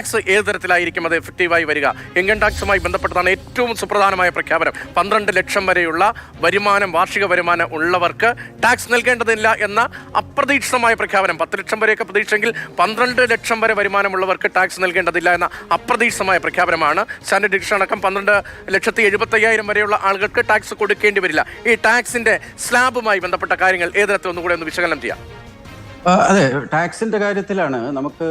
Tax ഏത് തരത്തിലായിരിക്കും അത് എഫക്റ്റീവായി വരിക? ഇൻകം ടാക്സുമായി ബന്ധപ്പെട്ടതാണ് ഏറ്റവും സുപ്രധാനമായ പ്രഖ്യാപനം. പന്ത്രണ്ട് ലക്ഷം വരെയുള്ള വരുമാനം വാർഷിക വരുമാനം ഉള്ളവർക്ക് ടാക്സ് നൽകേണ്ടതില്ല എന്ന അപ്രതീക്ഷിതമായ പ്രഖ്യാപനം. പത്ത് ലക്ഷം വരെയൊക്കെ പ്രതീക്ഷയെങ്കിൽ പന്ത്രണ്ട് ലക്ഷം വരെ വരുമാനമുള്ളവർക്ക് ടാക്സ് നൽകേണ്ടതില്ല എന്ന അപ്രതീക്ഷിതമായ പ്രഖ്യാപനമാണ്. സ്റ്റാൻഡേർഡ് ഡിക്ഷൻ അടക്കം പന്ത്രണ്ട് ലക്ഷത്തി എഴുപത്തയ്യായിരം വരെയുള്ള ആളുകൾക്ക് ടാക്സ് കൊടുക്കേണ്ടി വരില്ല. ഈ ടാക്സിന്റെ സ്ലാബുമായി ബന്ധപ്പെട്ട കാര്യങ്ങൾ ഏത് തരത്തിൽ ഒന്നുകൂടെ ഒന്ന് വിശകലനം ചെയ്യാം. അതെ ടാക്സിന്റെ കാര്യത്തിലാണ്. നമുക്ക്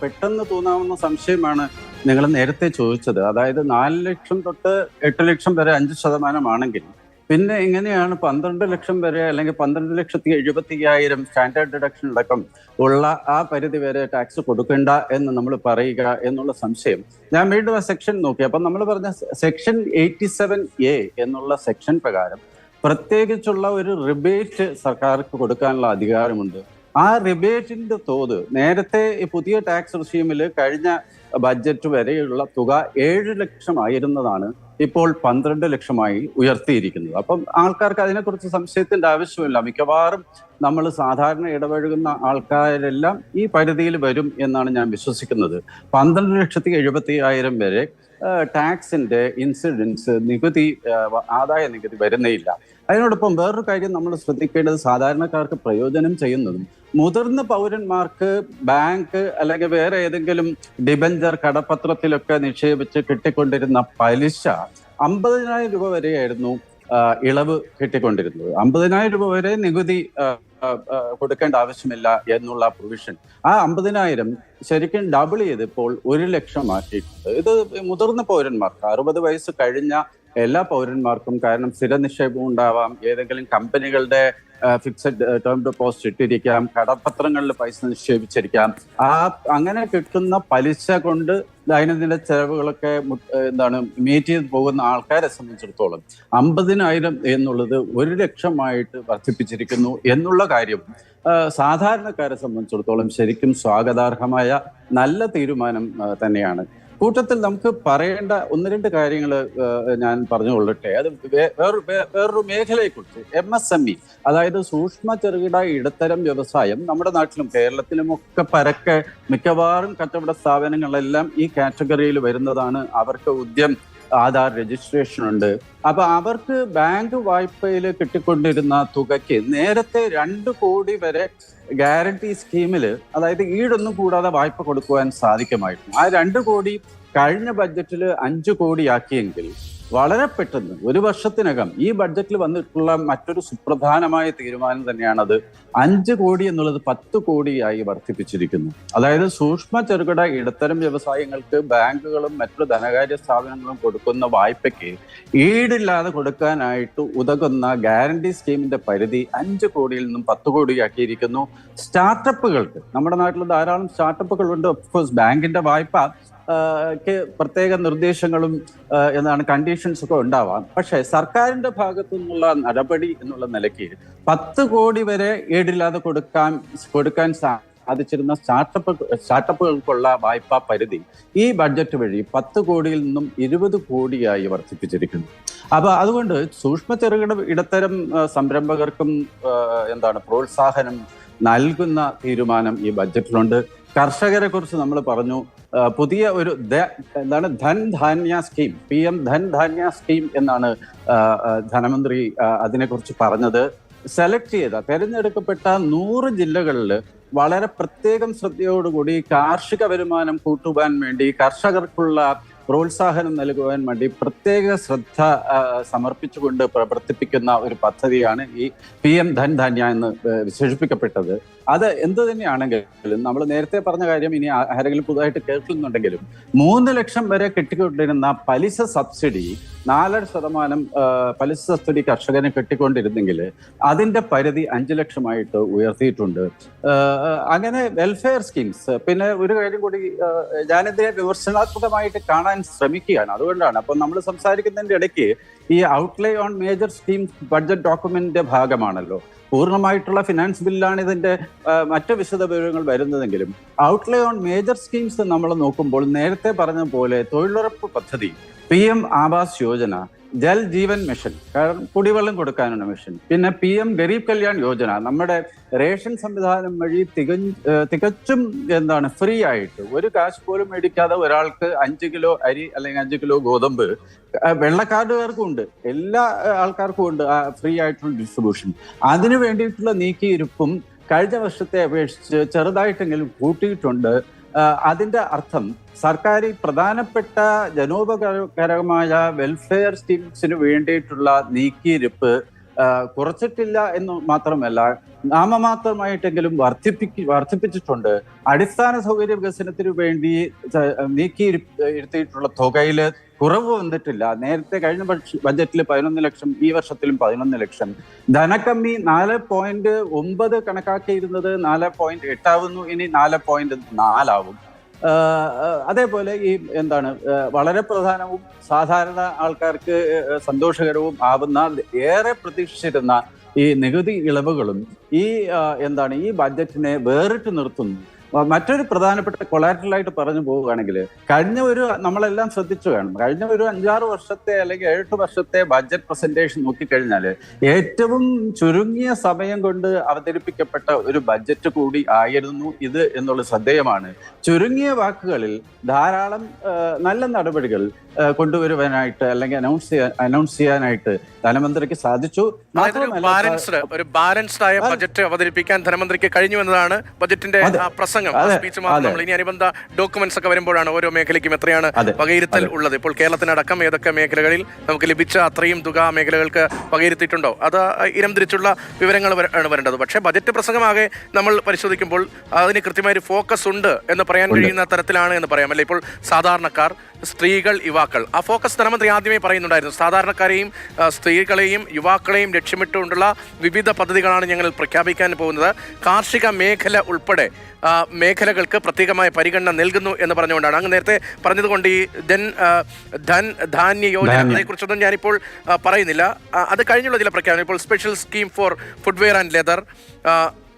പെട്ടെന്ന് തോന്നാവുന്ന സംശയമാണ് നിങ്ങൾ നേരത്തെ ചോദിച്ചത്. അതായത് നാല് ലക്ഷം തൊട്ട് എട്ട് ലക്ഷം വരെ അഞ്ച് ശതമാനമാണെങ്കിൽ പിന്നെ എങ്ങനെയാണ് പന്ത്രണ്ട് ലക്ഷം വരെ അല്ലെങ്കിൽ പന്ത്രണ്ട് ലക്ഷത്തി എഴുപത്തി അയ്യായിരം സ്റ്റാൻഡേർഡ് ഡിഡക്ഷൻ അടക്കം ഉള്ള ആ പരിധി വരെ ടാക്സ് കൊടുക്കേണ്ട എന്ന് നമ്മൾ പറയുക എന്നുള്ള സംശയം. ഞാൻ വീണ്ടും ആ സെക്ഷൻ നോക്കി. അപ്പം നമ്മൾ പറഞ്ഞ സെക്ഷൻ എയ്റ്റി സെവൻ എ എന്നുള്ള സെക്ഷൻ പ്രകാരം പ്രത്യേകിച്ചുള്ള ഒരു റിബേറ്റ് സർക്കാർക്ക് കൊടുക്കാനുള്ള അധികാരമുണ്ട്. ആ റിബേറ്റിന്റെ തോത് നേരത്തെ ഈ പുതിയ ടാക്സ് റിഷീമിൽ കഴിഞ്ഞ ബഡ്ജറ്റ് വരെയുള്ള തുക ഏഴ് ലക്ഷമായിരുന്നതാണ് ഇപ്പോൾ പന്ത്രണ്ട് ലക്ഷമായി ഉയർത്തിയിരിക്കുന്നത്. അപ്പം ആൾക്കാർക്ക് അതിനെക്കുറിച്ച് സംശയത്തിന്റെ ആവശ്യമില്ല. മിക്കവാറും നമ്മൾ സാധാരണ ഇടപഴകുന്ന ആൾക്കാരെല്ലാം ഈ പരിധിയിൽ വരും എന്നാണ് ഞാൻ വിശ്വസിക്കുന്നത്. പന്ത്രണ്ട് ലക്ഷത്തി എഴുപത്തി ആയിരം വരെ ടാക്സിന്റെ ഇൻസിഡൻസ് നികുതി ആദായ നികുതി വരുന്നേയില്ല അതിനോടൊപ്പം വേറൊരു കാര്യം നമ്മൾ ശ്രദ്ധിക്കേണ്ടത് സാധാരണക്കാർക്ക് പ്രയോജനം ചെയ്യുന്നതും മുതിർന്ന പൗരന്മാർക്ക് ബാങ്ക് അല്ലെങ്കിൽ വേറെ ഏതെങ്കിലും ഡിബഞ്ചർ കടപ്പത്രത്തിലൊക്കെ നിക്ഷേപിച്ച് കിട്ടിക്കൊണ്ടിരുന്ന പലിശ അമ്പതിനായിരം രൂപ വരെയായിരുന്നു ഇളവ് കിട്ടിക്കൊണ്ടിരുന്നത്. അമ്പതിനായിരം രൂപ വരെ നികുതി കൊടുക്കേണ്ട ആവശ്യമില്ല എന്നുള്ള പ്രൊവിഷൻ ആ അമ്പതിനായിരം ശരിക്കും ഡബിൾ ചെയ്ത് ഇപ്പോൾ ഒരു ലക്ഷം ആക്കിയിട്ടുണ്ട് ഇത് മുതിർന്ന പൗരന്മാർക്ക് അറുപത് വയസ്സ് കഴിഞ്ഞ എല്ലാ പൗരന്മാർക്കും കാരണം സ്ഥിര നിക്ഷേപം ഉണ്ടാവാം ഏതെങ്കിലും കമ്പനികളുടെ ഫിക്സഡ് ടേം ഡെപ്പോസിറ്റ് ഇട്ടിരിക്കാം. കടപത്രങ്ങളിൽ പൈസ നിക്ഷേപിച്ചിരിക്കാം. ആ അങ്ങനെ കിട്ടുന്ന പലിശ കൊണ്ട് ദൈനംദിന ചെലവുകളൊക്കെ എന്താണ് മീറ്റ് ചെയ്ത് പോകുന്ന ആൾക്കാരെ സംബന്ധിച്ചിടത്തോളം അമ്പതിനായിരം എന്നുള്ളത് ഒരു ലക്ഷമായിട്ട് വർദ്ധിപ്പിച്ചിരിക്കുന്നു എന്നുള്ള കാര്യം സാധാരണക്കാരെ സംബന്ധിച്ചിടത്തോളം ശരിക്കും സ്വാഗതാർഹമായ നല്ല തീരുമാനം തന്നെയാണ്. കൂട്ടത്തിൽ നമുക്ക് പറയേണ്ട ഒന്ന് രണ്ട് കാര്യങ്ങൾ ഞാൻ പറഞ്ഞുകൊള്ളട്ടെ. അത് വേറൊരു വേറൊരു മേഖലയെ വേറൊരു മേഖലയെക്കുറിച്ച്. എം എസ് എം ഇ അതായത് സൂക്ഷ്മ ചെറുകിട ഇടത്തരം വ്യവസായം നമ്മുടെ നാട്ടിലും കേരളത്തിലും ഒക്കെ പരക്കെ മിക്കവാറും കച്ചവട സ്ഥാപനങ്ങളെല്ലാം ഈ കാറ്റഗറിയിൽ വരുന്നതാണ്. അവർക്ക് ഉദ്യം ആധാർ രജിസ്ട്രേഷൻ ഉണ്ട്. അപ്പൊ അവർക്ക് ബാങ്ക് വായ്പയിൽ കിട്ടിക്കൊണ്ടിരുന്ന തുകയ്ക്ക് നേരത്തെ രണ്ട് കോടി വരെ ഗ്യാരണ്ടി സ്കീമിൽ അതായത് ഈടൊന്നും കൂടാതെ വായ്പ കൊടുക്കുവാൻ സാധിക്കുമായിരുന്നു. ആ രണ്ട് കോടി കഴിഞ്ഞ ബഡ്ജറ്റിൽ അഞ്ചു കോടിയാക്കിയെങ്കിൽ വളരെ പെട്ടെന്ന് ഒരു വർഷത്തിനകം ഈ ബഡ്ജറ്റിൽ വന്നിട്ടുള്ള മറ്റൊരു സുപ്രധാനമായ തീരുമാനം തന്നെയാണത്. അഞ്ച് കോടി എന്നുള്ളത് പത്ത് കോടിയായി വർദ്ധിപ്പിച്ചിരിക്കുന്നു. അതായത് സൂക്ഷ്മ ചെറുകിട ഇടത്തരം വ്യവസായങ്ങൾക്ക് ബാങ്കുകളും മറ്റു ധനകാര്യ സ്ഥാപനങ്ങളും കൊടുക്കുന്ന വായ്പയ്ക്ക് ഈടില്ലാതെ കൊടുക്കാനായിട്ട് ഉതകുന്ന ഗ്യാരണ്ടി സ്കീമിന്റെ പരിധി അഞ്ച് കോടിയിൽ നിന്നും പത്ത് കോടിയാക്കിയിരിക്കുന്നു. സ്റ്റാർട്ടപ്പുകൾക്ക് നമ്മുടെ നാട്ടിൽ ധാരാളം സ്റ്റാർട്ടപ്പുകളുണ്ട്. ഓഫ്കോഴ്സ് ബാങ്കിന്റെ വായ്പ പ്രത്യേക നിർദ്ദേശങ്ങളും എന്നാണ് കണ്ടീഷൻസ് ഒക്കെ ഉണ്ടാവാം. പക്ഷേ സർക്കാരിന്റെ ഭാഗത്തു നിന്നുള്ള നടപടി എന്നുള്ള നിലയ്ക്ക് പത്ത് കോടി വരെ ഈടില്ലാതെ കൊടുക്കാൻ കൊടുക്കാൻ സാധിച്ചിരുന്ന സ്റ്റാർട്ടപ്പ് സ്റ്റാർട്ടപ്പുകൾക്കുള്ള വായ്പാ പരിധി ഈ ബഡ്ജറ്റ് വഴി പത്ത് കോടിയിൽ നിന്നും ഇരുപത് കോടിയായി വർദ്ധിപ്പിച്ചിരിക്കുന്നു. അപ്പൊ അതുകൊണ്ട് സൂക്ഷ്മ ചെറുകിട ഇടത്തരം സംരംഭകർക്കും എന്താണ് പ്രോത്സാഹനം നൽകുന്ന തീരുമാനം ഈ ബഡ്ജറ്റിലുണ്ട് കർഷകരെ കുറിച്ച് നമ്മൾ പറഞ്ഞു. പുതിയ ഒരു എന്താണ് ധൻ ധാന്യ സ്കീം പി എം ധൻ ധാന്യ സ്കീം എന്നാണ് ധനമന്ത്രി അതിനെക്കുറിച്ച് പറഞ്ഞത്. സെലക്ട് ചെയ്ത തെരഞ്ഞെടുക്കപ്പെട്ട നൂറ് ജില്ലകളിൽ വളരെ പ്രത്യേകം ശ്രദ്ധയോടുകൂടി കാർഷിക വരുമാനം കൂട്ടുവാൻ വേണ്ടി കർഷകർക്കുള്ള പ്രോത്സാഹനം നൽകുവാൻ വേണ്ടി പ്രത്യേക ശ്രദ്ധ സമർപ്പിച്ചുകൊണ്ട് പ്രവർത്തിപ്പിക്കുന്ന ഒരു പദ്ധതിയാണ് ഈ പി എം ധൻ ധാന്യ എന്ന് വിശേഷിപ്പിക്കപ്പെട്ടത്. അത് എന്ത് തന്നെയാണെങ്കിലും നമ്മൾ നേരത്തെ പറഞ്ഞ കാര്യം ഇനി ആരെങ്കിലും പുതുതായിട്ട് കേൾക്കുന്നുണ്ടെങ്കിലും മൂന്ന് ലക്ഷം വരെ കിട്ടിക്കൊണ്ടിരുന്ന പലിശ സബ്സിഡി നാലര ശതമാനം പലിശ സബ്സിഡി കർഷകന് കിട്ടിക്കൊണ്ടിരുന്നെങ്കിൽ അതിന്റെ പരിധി അഞ്ചു ലക്ഷമായിട്ട് ഉയർത്തിയിട്ടുണ്ട്. അങ്ങനെ വെൽഫെയർ സ്കീംസ് പിന്നെ ഒരു കാര്യം കൂടി ഞാനിതിനെ വിമർശനാത്മകമായിട്ട് കാണാൻ ശ്രമിക്കുകയാണ്. അതുകൊണ്ടാണ് അപ്പൊ നമ്മൾ സംസാരിക്കുന്നതിന്റെ ഇടയ്ക്ക് ഈ outlay on major scheme budget ഡോക്യുമെന്റിന്റെ ഭാഗമാണല്ലോ. പൂർണമായിട്ടുള്ള ഫിനാൻസ് ബില്ലാണ് ഇതിന്റെ മറ്റു വിശദ വിവരങ്ങൾ വരുന്നതെങ്കിലും ഔട്ട്ലേ ഓൺ മേജർ സ്കീംസ് നമ്മൾ നോക്കുമ്പോൾ നേരത്തെ പറഞ്ഞ പോലെ തൊഴിലുറപ്പ് പദ്ധതി P M Awas Yojana Jal Jeevan mission കാരണം കുടിവെള്ളം കൊടുക്കാനുള്ള മിഷൻ. പിന്നെ പി എം ഗരീബ് കല്യാൺ യോജന നമ്മുടെ റേഷൻ സംവിധാനം വഴി തിക തികച്ചും എന്താണ് ഫ്രീ ആയിട്ട് ഒരു കാശ് പോലും മേടിക്കാതെ ഒരാൾക്ക് അഞ്ച് കിലോ അരി അല്ലെങ്കിൽ അഞ്ച് കിലോ ഗോതമ്പ് വെള്ളക്കാർഡുകാർക്കും ഉണ്ട്. എല്ലാ ആൾക്കാർക്കും ഉണ്ട് ഫ്രീ ആയിട്ടുള്ള ഡിസ്ട്രിബ്യൂഷൻ അതിനു വേണ്ടിയിട്ടുള്ള നീക്കിയിരുപ്പും കഴിഞ്ഞ വർഷത്തെ അപേക്ഷിച്ച് ചെറുതായിട്ടെങ്കിലും കൂട്ടിയിട്ടുണ്ട്. അതിന്റെ അർത്ഥം സർക്കാർ ഈ പ്രധാനപ്പെട്ട ജനോപകാരകമായ വെൽഫെയർ സ്കീംസിന് വേണ്ടിയിട്ടുള്ള നീക്കിയിരിപ്പ് കുറച്ചിട്ടില്ല എന്ന് മാത്രമല്ല നാമമാത്രമായിട്ടെങ്കിലും വർദ്ധിപ്പിക്ക വർദ്ധിപ്പിച്ചിട്ടുണ്ട്. അടിസ്ഥാന സൗകര്യ വികസനത്തിന് വേണ്ടി നീക്കി ഇരുത്തിയിട്ടുള്ള തുകയിൽ കുറവ് വന്നിട്ടില്ല. നേരത്തെ കഴിഞ്ഞ ബഡ്ജറ്റിൽ പതിനൊന്ന് ലക്ഷം ഈ വർഷത്തിലും പതിനൊന്ന് ലക്ഷം. ധനക്കമ്മി നാല് പോയിന്റ് ഒമ്പത് കണക്കാക്കിയിരുന്നത് നാല് പോയിന്റ് എട്ടാവുന്നു ഇനി നാല് പോയിന്റ് നാലാവും. അതേപോലെ ഈ എന്താണ് വളരെ പ്രധാനവും സാധാരണ ആൾക്കാർക്ക് സന്തോഷകരവും ആവുന്ന ഏറെ പ്രതീക്ഷിച്ചിരുന്ന ഈ നികുതി ഇളവുകളും ഈ എന്താണ് ഈ ബഡ്ജറ്റിനെ വേറിട്ട് നിർത്തുന്നു. മറ്റൊരു പ്രധാനപ്പെട്ട കൊളാറ്ററലായിട്ട് പറഞ്ഞു പോവുകയാണെങ്കിൽ കഴിഞ്ഞ ഒരു നമ്മളെല്ലാം ശ്രദ്ധിച്ചു കാണും കഴിഞ്ഞ ഒരു അഞ്ചാറ് വർഷത്തെ അല്ലെങ്കിൽ ഏഴ് വർഷത്തെ ബഡ്ജറ്റ് പ്രസന്റേഷൻ നോക്കിക്കഴിഞ്ഞാൽ ഏറ്റവും ചുരുങ്ങിയ സമയം കൊണ്ട് അവതരിപ്പിക്കപ്പെട്ട ഒരു ബഡ്ജറ്റ് കൂടി ആയിരുന്നു ഇത് എന്നുള്ള ശ്രദ്ധേയമാണ്. ചുരുങ്ങിയ വാക്കുകളിൽ ധാരാളം നല്ല നടപടികൾ കൊണ്ടുവരുവാനായിട്ട് അല്ലെങ്കിൽ അനൗൺസ് ചെയ്യാൻ അനൗൺസ് ചെയ്യാനായിട്ട് ധനമന്ത്രിക്ക് സാധിച്ചു. ഒരു ബാലൻസ്ഡ് ഒരു ബാലൻസ്ഡ് ആയ ബജറ്റ് അവതരിപ്പിക്കാൻ ധനമന്ത്രിക്ക് കഴിഞ്ഞു എന്നതാണ് ബജറ്റിന്റെ അതെ. പ്രസംഗം. സ്പീച്ച് മാത്രം. നമ്മൾ ഇനി അനുബന്ധ ഡോക്യുമെന്റ്സ് ഒക്കെ വരുമ്പോഴാണ് ഓരോ മേഖലയ്ക്കും എത്രയാണ്. വകയിരുത്തൽ ഉള്ളത് ഇപ്പോൾ കേരളത്തിനടക്കം ഏതൊക്കെ മേഖലകളിൽ നമുക്ക് ലഭിച്ച അത്രയും തുക മേഖലകൾക്ക് വകയിരുത്തിയിട്ടുണ്ടോ അത് ഇനം തിരിച്ചുള്ള വിവരങ്ങൾ വര- ആണ് വരേണ്ടത് പക്ഷേ ബജറ്റ് പ്രസംഗമാകെ നമ്മൾ പരിശോധിക്കുമ്പോൾ അതിന് കൃത്യമായ ഒരു ഫോക്കസ് ഉണ്ട് എന്ന് പറയാൻ കഴിയുന്ന തരത്തിലാണ് എന്ന് പറയാം അല്ലെ ഇപ്പോൾ സാധാരണക്കാർ സ്ത്രീകൾ യുവാക്കൾ. ആ ഫോക്കസ് ധനമന്ത്രി ആദ്യമേ പറയുന്നുണ്ടായിരുന്നു സാധാരണക്കാരെയും സ്ത്രീകളെയും യുവാക്കളെയും ലക്ഷ്യമിട്ടുകൊണ്ടുള്ള വിവിധ പദ്ധതികളാണ് ഞങ്ങൾ പ്രഖ്യാപിക്കാൻ പോകുന്നത്. കാർഷിക മേഖല ഉൾപ്പെടെ മേഖലകൾക്ക് പ്രത്യേകമായ പരിഗണന നൽകുന്നു എന്ന് പറഞ്ഞുകൊണ്ടാണ്. അങ്ങ് നേരത്തെ പറഞ്ഞതുകൊണ്ട് ഈ ധൻ ധൻ ധാന്യ യോജന. അതേക്കുറിച്ചൊന്നും ഞാനിപ്പോൾ പറയുന്നില്ല. അത് കഴിഞ്ഞുള്ള ചില പ്രഖ്യാപനം ഇപ്പോൾ special scheme for footwear and leather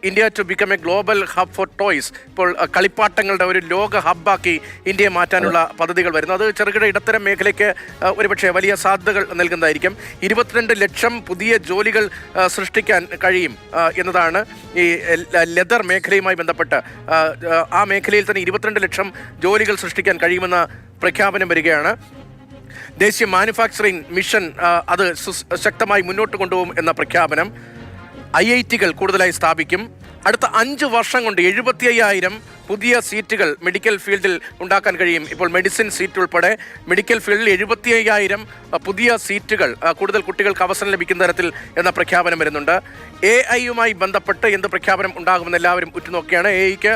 India to become a global hub for toys ഇപ്പോൾ കളിപ്പാട്ടങ്ങളുടെ ഒരു ലോക ഹബ്ബാക്കി ഇന്ത്യയെ മാറ്റാനുള്ള പദ്ധതികൾ വരുന്നു. അത് ചെറുകിട ഇടത്തരം മേഖലയ്ക്ക് ഒരുപക്ഷെ വലിയ സാധ്യതകൾ നൽകുന്നതായിരിക്കും. ഇരുപത്തിരണ്ട് ലക്ഷം പുതിയ ജോലികൾ സൃഷ്ടിക്കാൻ കഴിയും എന്നതാണ് ഈ ലെതർ മേഖലയുമായി ബന്ധപ്പെട്ട് ആ, മേഖലയിൽ തന്നെ ഇരുപത്തിരണ്ട് ലക്ഷം ജോലികൾ സൃഷ്ടിക്കാൻ കഴിയുമെന്ന പ്രഖ്യാപനം വരികയാണ്. ദേശീയ മാനുഫാക്ചറിംഗ് മിഷൻ അത് ശക്തമായി മുന്നോട്ട് കൊണ്ടുപോകും എന്ന പ്രഖ്യാപനം. ഐ ഐ ടികൾ കൂടുതലായി സ്ഥാപിക്കും. അടുത്ത അഞ്ച് വർഷം കൊണ്ട് എഴുപത്തി അയ്യായിരം പുതിയ സീറ്റുകൾ മെഡിക്കൽ ഫീൽഡിൽ ഉണ്ടാക്കാൻ കഴിയും. ഇപ്പോൾ മെഡിസിൻ സീറ്റ് ഉൾപ്പെടെ മെഡിക്കൽ ഫീൽഡിൽ എഴുപത്തി അയ്യായിരം പുതിയ സീറ്റുകൾ കൂടുതൽ കുട്ടികൾക്ക് അവസരം ലഭിക്കുന്ന തരത്തിൽ എന്ന പ്രഖ്യാപനം വരുന്നുണ്ട്. എ ഐയുമായി ബന്ധപ്പെട്ട് എന്ത് പ്രഖ്യാപനം ഉണ്ടാകുമെന്ന് എല്ലാവരും ഉറ്റുനോക്കിയാണ്. എ ഐക്ക്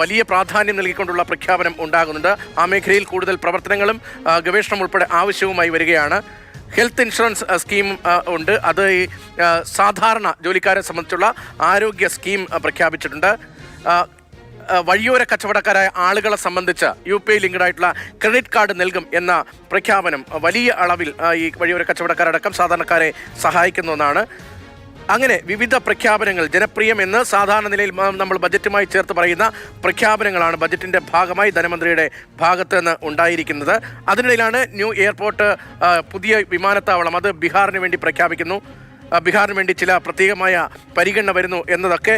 വലിയ പ്രാധാന്യം നൽകിക്കൊണ്ടുള്ള പ്രഖ്യാപനം ഉണ്ടാകുന്നുണ്ട്. ആ മേഖലയിൽ കൂടുതൽ പ്രവർത്തനങ്ങളും ഗവേഷണം ഉൾപ്പെടെ ആവശ്യവുമായി വരികയാണ്. ഹെൽത്ത് ഇൻഷുറൻസ് സ്കീം ഉണ്ട്. അത് ഈ സാധാരണ ജോലിക്കാരെ സംബന്ധിച്ചുള്ള ആരോഗ്യ സ്കീം പ്രഖ്യാപിച്ചിട്ടുണ്ട്. വഴിയോര കച്ചവടക്കാരായ ആളുകളെ സംബന്ധിച്ച് യു പി ഐ ലിങ്ക്ഡ് ആയിട്ടുള്ള ക്രെഡിറ്റ് കാർഡ് നൽകും എന്ന പ്രഖ്യാപനം വലിയ അളവിൽ ഈ വഴിയോര കച്ചവടക്കാരടക്കം സാധാരണക്കാരെ സഹായിക്കുന്ന ഒന്നാണ്. അങ്ങനെ വിവിധ പ്രഖ്യാപനങ്ങൾ ജനപ്രിയമെന്ന് സാധാരണ നിലയിൽ നമ്മൾ ബജറ്റുമായി ചേർത്ത് പറയുന്ന പ്രഖ്യാപനങ്ങളാണ് ബജറ്റിന്റെ ഭാഗമായി ധനമന്ത്രിയുടെ ഭാഗത്ത് നിന്ന് ഉണ്ടായിരിക്കുന്നത്. അതിനിടയിലാണ് ന്യൂ എയർപോർട്ട് പുതിയ വിമാനത്താവളം അത് ബീഹാറിന് വേണ്ടി പ്രഖ്യാപിക്കുന്നു. ബീഹാറിന് വേണ്ടി ചില പ്രത്യേകമായ പരിഗണന വരുന്നു എന്നതൊക്കെ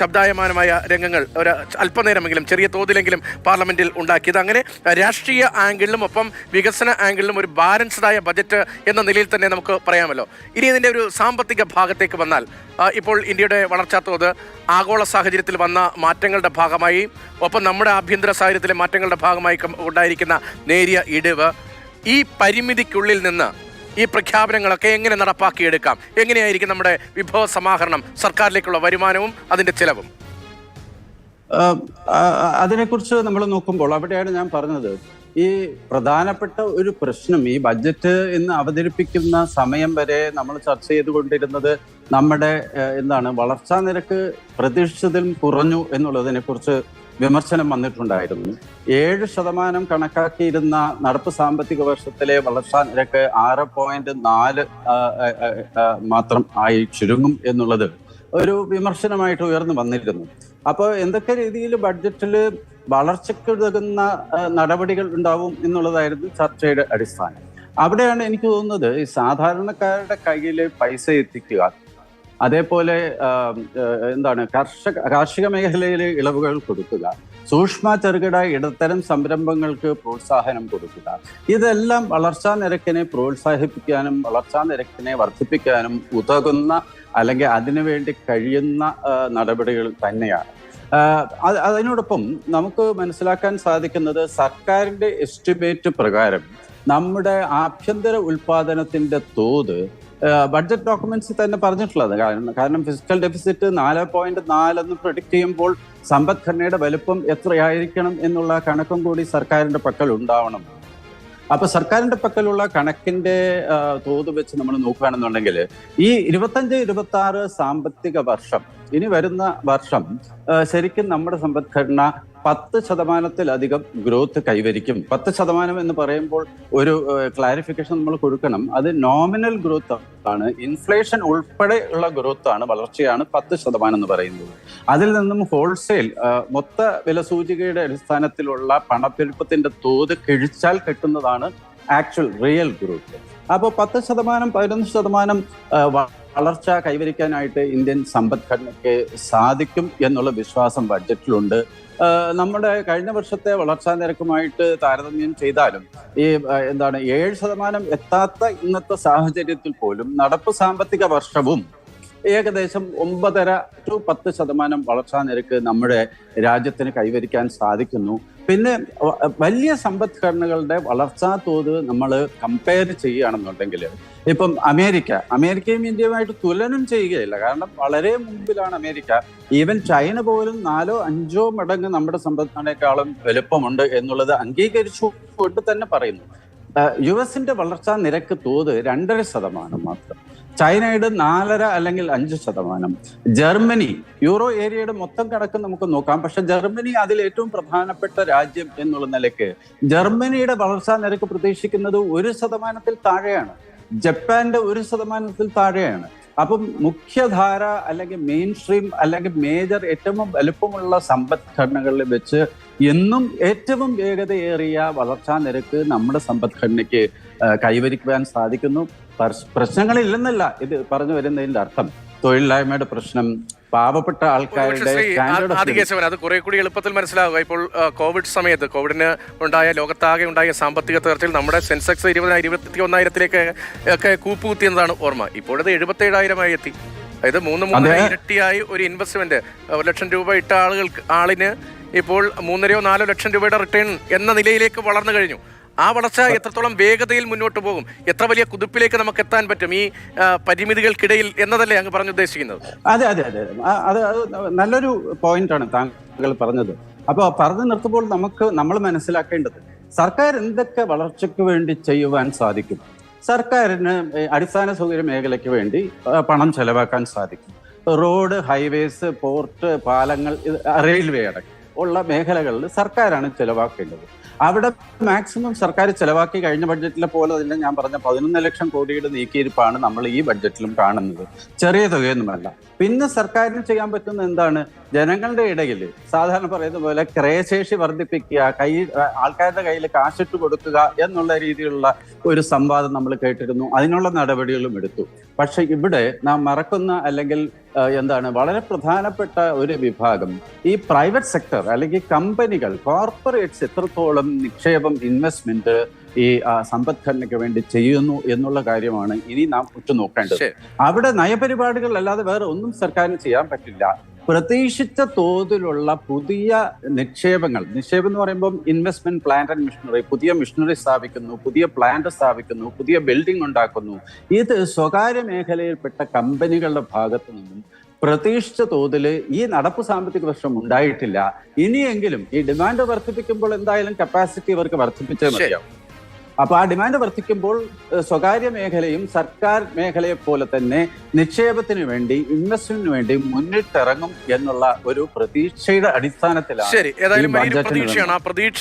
ശബ്ദായമാനമായ രംഗങ്ങൾ ഒരു അല്പനേരമെങ്കിലും ചെറിയ തോതിലെങ്കിലും പാർലമെന്റിൽ ഉണ്ടാക്കിയത് അങ്ങനെ രാഷ്ട്രീയ ആംഗിളിലും ഒപ്പം വികസന ആംഗിളിലും ഒരു ബാലൻസ്ഡായ ബജറ്റ് എന്ന നിലയിൽ തന്നെ നമുക്ക് പറയാമല്ലോ. ഇനി ഇതിന്റെ ഒരു സാമ്പത്തിക ഭാഗത്തേക്ക് വന്നാൽ ഇപ്പോൾ ഇന്ത്യയുടെ വളർച്ചാ തോത് ആഗോള സാഹചര്യത്തിൽ വന്ന മാറ്റങ്ങളുടെ ഭാഗമായി ഒപ്പം നമ്മുടെ ആഭ്യന്തര സാഹചര്യത്തിലെ മാറ്റങ്ങളുടെ ഭാഗമായി ഉണ്ടായിരിക്കുന്ന നേരിയ ഇടിവ് ഈ പരിമിതിക്കുള്ളിൽ നിന്ന് ഈ പ്രഖ്യാപനങ്ങളൊക്കെ എങ്ങനെ നടപ്പാക്കിയെടുക്കാം? എങ്ങനെയായിരിക്കും നമ്മുടെ വിഭവ സമാഹരണം? സർക്കാരിലേക്കുള്ള വരുമാനവും അതിന്റെ ചെലവും? അതിനെക്കുറിച്ച് നമ്മൾ നോക്കുമ്പോൾ അവിടെയാണ് ഞാൻ പറഞ്ഞത്. ഈ പ്രധാനപ്പെട്ട ഒരു പ്രശ്നം ഈ ബഡ്ജറ്റ് ഇന്ന് അവതരിപ്പിക്കുന്ന സമയം വരെ നമ്മൾ ചർച്ച ചെയ്തുകൊണ്ടിരുന്നത് നമ്മുടെ എന്താണ് വളർച്ചാ നിരക്ക് പ്രതീക്ഷിച്ചതിലും കുറഞ്ഞു എന്നുള്ളതിനെ കുറിച്ച് വിമർശനം വന്നിട്ടുണ്ടായിരുന്നു. ഏഴ് ശതമാനം കണക്കാക്കിയിരുന്ന നടപ്പ് സാമ്പത്തിക വർഷത്തിലെ വളർച്ചാ നിരക്ക് ആറ് പോയിന്റ് നാല് മാത്രം ആയി ചുരുങ്ങും എന്നുള്ളത് ഒരു വിമർശനമായിട്ട് ഉയർന്നു വന്നിരുന്നു. അപ്പോൾ എന്തൊക്കെ രീതിയിൽ ബഡ്ജറ്റിൽ വളർച്ചയ്ക്ക് ഉതകുന്ന നടപടികൾ ഉണ്ടാവും എന്നുള്ളതായിരുന്നു ചർച്ചയുടെ അടിസ്ഥാനം. അവിടെയാണ് എനിക്ക് തോന്നുന്നത് സാധാരണക്കാരുടെ കയ്യിൽ പൈസ എത്തിക്കുക അതേപോലെ എന്താണ് കർഷക കാർഷിക മേഖലയിൽ ഇളവുകൾ കൊടുക്കുക സൂക്ഷ്മ ചെറുകിട ഇടത്തരം സംരംഭങ്ങൾക്ക് പ്രോത്സാഹനം കൊടുക്കുക ഇതെല്ലാം വളർച്ചാ നിരക്കിനെ പ്രോത്സാഹിപ്പിക്കാനും വളർച്ചാ നിരക്കിനെ വർദ്ധിപ്പിക്കാനും ഉതകുന്ന അല്ലെങ്കിൽ അതിനുവേണ്ടി കഴിയുന്ന നടപടികൾ തന്നെയാണ്. അതിനോടൊപ്പം നമുക്ക് മനസ്സിലാക്കാൻ സാധിക്കുന്നത് സർക്കാരിന്റെ എസ്റ്റിമേറ്റ് പ്രകാരം നമ്മുടെ ആഭ്യന്തര ഉൽപാദനത്തിന്റെ തോത് ബഡ്ജറ്റ് ഡോക്യുമെന്റ്സിൽ തന്നെ പറഞ്ഞിട്ടുള്ളത്. കാരണം കാരണം ഫിസിക്കൽ ഡെഫിസിറ്റ് നാല് പോയിന്റ് നാലെന്ന് പ്രൊഡിക്ട് ചെയ്യുമ്പോൾ സമ്പദ്ഘടനയുടെ വലുപ്പം എത്രയായിരിക്കണം എന്നുള്ള കണക്കും കൂടി സർക്കാരിന്റെ പക്കൽ ഉണ്ടാവണം. അപ്പൊ സർക്കാരിന്റെ പക്കലുള്ള കണക്കിന്റെ തോത് വെച്ച് നമ്മൾ നോക്കുകയാണെന്നുണ്ടെങ്കിൽ ഈ ഇരുപത്തഞ്ച് ഇരുപത്തി ആറ് സാമ്പത്തിക വർഷം ഇനി വരുന്ന വർഷം ശരിക്കും നമ്മുടെ സമ്പദ്ഘടന പത്ത് ശതമാനത്തിലധികം ഗ്രോത്ത് കൈവരിക്കും. പത്ത് ശതമാനം എന്ന് പറയുമ്പോൾ ഒരു ക്ലാരിഫിക്കേഷൻ നമ്മൾ കൊടുക്കണം. അത് നോമിനൽ ഗ്രോത്ത് ആണ്. ഇൻഫ്ലേഷൻ ഉൾപ്പെടെ ഉള്ള ഗ്രോത്ത് ആണ് വളർച്ചയാണ് പത്ത് ശതമാനം എന്ന് പറയുന്നത്. അതിൽ നിന്നും ഹോൾസെയിൽ മൊത്ത വില സൂചികയുടെ അടിസ്ഥാനത്തിലുള്ള പണപ്പെരുപ്പത്തിന്റെ തോത് കിഴിച്ചാൽ കിട്ടുന്നതാണ് ആക്ച്വൽ റിയൽ ഗ്രോത്ത് അപ്പോൾ പത്ത് ശതമാനം പതിനൊന്ന് ശതമാനം വളർച്ച കൈവരിക്കാനായിട്ട് ഇന്ത്യൻ സമ്പദ്ഘടനയ്ക്ക് സാധിക്കും എന്നുള്ള വിശ്വാസം ബഡ്ജറ്റിലുണ്ട്. നമ്മുടെ കഴിഞ്ഞ വർഷത്തെ വളർച്ചാ നിരക്കുമായിട്ട് താരതമ്യം ചെയ്താലും ഈ എന്താണ് ഏഴ് ശതമാനം എത്താത്ത ഇന്നത്തെ സാഹചര്യത്തിൽ പോലും നടപ്പ് സാമ്പത്തിക വർഷവും ഏകദേശം ഒമ്പതര ടു പത്ത് ശതമാനം വളർച്ചാ നിരക്ക് നമ്മുടെ രാജ്യത്തിന് കൈവരിക്കാൻ സാധിക്കുന്നു. പിന്നെ വലിയ സമ്പദ്ഘടനകളുടെ വളർച്ചാ തോത് നമ്മൾ കമ്പയർ ചെയ്യുകയാണെന്നുണ്ടെങ്കിൽ ഇപ്പം അമേരിക്ക അമേരിക്കയും ഇന്ത്യയുമായിട്ട് തുലനം ചെയ്യുകയില്ല. കാരണം വളരെ മുമ്പിലാണ് അമേരിക്ക. ഈവൻ ചൈന പോലും നാലോ അഞ്ചോ മടങ്ങ് നമ്മുടെ സമ്പദ്ഘടനയെക്കാളും വലുപ്പമുണ്ട് എന്നുള്ളത് അംഗീകരിച്ചു കൊണ്ട് തന്നെ പറയുന്നു. യു എസിന്റെ വളർച്ചാ നിരക്ക് തോത് രണ്ടര ശതമാനം മാത്രം. ചൈനയുടെ നാലര അല്ലെങ്കിൽ അഞ്ച് ശതമാനം. ജർമ്മനി യൂറോ ഏരിയയുടെ മൊത്തം കണക്ക് നമുക്ക് നോക്കാം. പക്ഷെ ജർമ്മനി അതിൽ ഏറ്റവും പ്രധാനപ്പെട്ട രാജ്യം എന്നുള്ള നിലയ്ക്ക് ജർമ്മനിയുടെ വളർച്ചാ നിരക്ക് പ്രതീക്ഷിക്കുന്നത് ഒരു ശതമാനത്തിൽ താഴെയാണ്. ജപ്പാന്റെ ഒരു ശതമാനത്തിൽ താഴെയാണ്. അപ്പം മുഖ്യധാര അല്ലെങ്കിൽ മെയിൻ സ്ട്രീം അല്ലെങ്കിൽ മേജർ ഏറ്റവും വലുപ്പമുള്ള സമ്പദ്ഘടനകളിൽ വെച്ച് എന്നും ഏറ്റവും വേഗതയേറിയ വളർച്ചാ നിരക്ക് നമ്മുടെ സമ്പദ്ഘടനയ്ക്ക് കൈവരിക്കുവാൻ സാധിക്കുന്നു. പ്രശ്- പ്രശ്നങ്ങളില്ലെന്നല്ല ഇത് പറഞ്ഞു വരുന്നതിന്റെ അർത്ഥം. തൊഴിലില്ലായ്മയുടെ പ്രശ്നം പാവപ്പെട്ട ആൾക്കാരുടെ. ആദികേശവൻ അത് കുറെ കൂടി എളുപ്പത്തിൽ മനസ്സിലാവുക. ഇപ്പോൾ കോവിഡ് സമയത്ത് കോവിഡിന് ഉണ്ടായ ലോകത്താകെ ഉണ്ടായ സാമ്പത്തിക തകർച്ചയിൽ നമ്മുടെ സെൻസെക്സ് ഇരുപതിനായിരം ഇരുപത്തി ഒന്നായിരത്തിലേക്ക് ഒക്കെ കൂപ്പുകുത്തിയെന്നതാണ് ഓർമ്മ. ഇപ്പോഴത് എഴുപത്തി ഏഴായിരമായി എത്തി. അതായത് മൂന്ന് മൂന്നര. ഇരട്ടിയായി ഒരു ഇൻവെസ്റ്റ്മെന്റ് ഒരു ലക്ഷം രൂപ ഇട്ട ആളുകൾക്ക് ആളിന് ഇപ്പോൾ മൂന്നരയോ നാലോ ലക്ഷം രൂപയുടെ റിട്ടേൺ എന്ന നിലയിലേക്ക് വളർന്നു കഴിഞ്ഞു. ആ വളർച്ച എത്രത്തോളം വേഗതയിൽ മുന്നോട്ട് പോകും? എത്ര വലിയ കുതിപ്പിലേക്ക് നമുക്ക് എത്താൻ പറ്റും ഈ പരിമിതികൾക്കിടയിൽ എന്നതല്ലേ അങ്ങ് പറഞ്ഞു ഉദ്ദേശിക്കുന്നത്? അതെ അതെ അതെ. അത് നല്ലൊരു പോയിന്റ് ആണ് താങ്കൾ പറഞ്ഞത്. അപ്പോൾ പറഞ്ഞു നിർത്തുമ്പോൾ നമുക്ക് നമ്മൾ മനസ്സിലാക്കേണ്ടത് സർക്കാർ എന്തൊക്കെ വളർച്ചയ്ക്ക് വേണ്ടി ചെയ്യുവാൻ സാധിക്കും? സർക്കാരിന് അടിസ്ഥാന സൗകര്യ മേഖലയ്ക്ക് വേണ്ടി പണം ചെലവാക്കാൻ സാധിക്കും. റോഡ് ഹൈവേസ് പോർട്ട് പാലങ്ങൾ റെയിൽവേ അടക്കം ഉള്ള മേഖലകളിൽ സർക്കാരാണ് ചെലവാക്കേണ്ടത്. അവിടെ മാക്സിമം സർക്കാർ ചെലവാക്കി കഴിഞ്ഞ ബഡ്ജറ്റിലെ പോലെ തന്നെ ഞാൻ പറഞ്ഞ പതിനൊന്ന് ലക്ഷം കോടിയുടെ നീക്കിയിരിപ്പാണ് നമ്മൾ ഈ ബഡ്ജറ്റിലും കാണുന്നത്. ചെറിയ തുകയൊന്നുമല്ല പിന്നെ സർക്കാരിന് ചെയ്യാൻ പറ്റുന്ന എന്താണ്? ജനങ്ങളുടെ ഇടയിൽ സാധാരണ പറയുന്ന പോലെ ക്രയശേഷി വർദ്ധിപ്പിക്കുക കൈ ആൾക്കാരുടെ കയ്യിൽ കാശിട്ട് കൊടുക്കുക എന്നുള്ള രീതിയിലുള്ള ഒരു സംവാദം നമ്മൾ കേട്ടിരുന്നു. അതിനുള്ള നടപടികളും എടുത്തു. പക്ഷെ ഇവിടെ നാം മറക്കുന്ന അല്ലെങ്കിൽ എന്താണ് വളരെ പ്രധാനപ്പെട്ട ഒരു വിഭാഗം ഈ പ്രൈവറ്റ് സെക്ടർ അല്ലെങ്കിൽ കമ്പനികൾ കോർപ്പറേറ്റ്സ് എത്രത്തോളം നിക്ഷേപം ഇൻവെസ്റ്റ്മെന്റ് ഈ സമ്പദ്ഘടനയ്ക്ക് വേണ്ടി ചെയ്യുന്നു എന്നുള്ള കാര്യമാണ് ഇനി നാം ഉറ്റുനോക്കേണ്ടത്. അവിടെ നയപരിപാടികൾ അല്ലാതെ വേറെ ഒന്നും സർക്കാരിന് ചെയ്യാൻ പറ്റില്ല. പ്രതീക്ഷിച്ച തോതിലുള്ള പുതിയ നിക്ഷേപങ്ങൾ നിക്ഷേപം എന്ന് പറയുമ്പോൾ ഇൻവെസ്റ്റ്മെന്റ് പ്ലാന്റ് ആൻഡ് മിഷനറി പുതിയ മിഷനറി സ്ഥാപിക്കുന്നു പുതിയ പ്ലാന്റ് സ്ഥാപിക്കുന്നു പുതിയ ബിൽഡിംഗ് ഉണ്ടാക്കുന്നു. ഇത് സ്വകാര്യ മേഖലയിൽപ്പെട്ട കമ്പനികളുടെ ഭാഗത്തു നിന്നും പ്രതീക്ഷിച്ച തോതിൽ ഈ നടപ്പ് സാമ്പത്തിക വർഷം ഉണ്ടായിട്ടില്ല. ഇനിയെങ്കിലും ഈ ഡിമാൻഡ് വർദ്ധിപ്പിക്കുമ്പോൾ എന്തായാലും കപ്പാസിറ്റി അവർക്ക് വർദ്ധിപ്പിച്ചേ. മതിയാവും. അപ്പൊ ആ ഡിമാൻഡ് വർദ്ധിക്കുമ്പോൾ സ്വകാര്യ മേഖലയും സർക്കാർ മേഖലയെ പോലെ തന്നെ നിക്ഷേപത്തിന് വേണ്ടി ഇൻവെസ്റ്റ്മെന്റിന് വേണ്ടി മുന്നിട്ടിറങ്ങും എന്നുള്ള ഒരു പ്രതീക്ഷയുടെ അടിസ്ഥാനത്തിലാണ് ശരി ഏതായാലും പ്രതീക്ഷയാണ്. ആ പ്രതീക്ഷ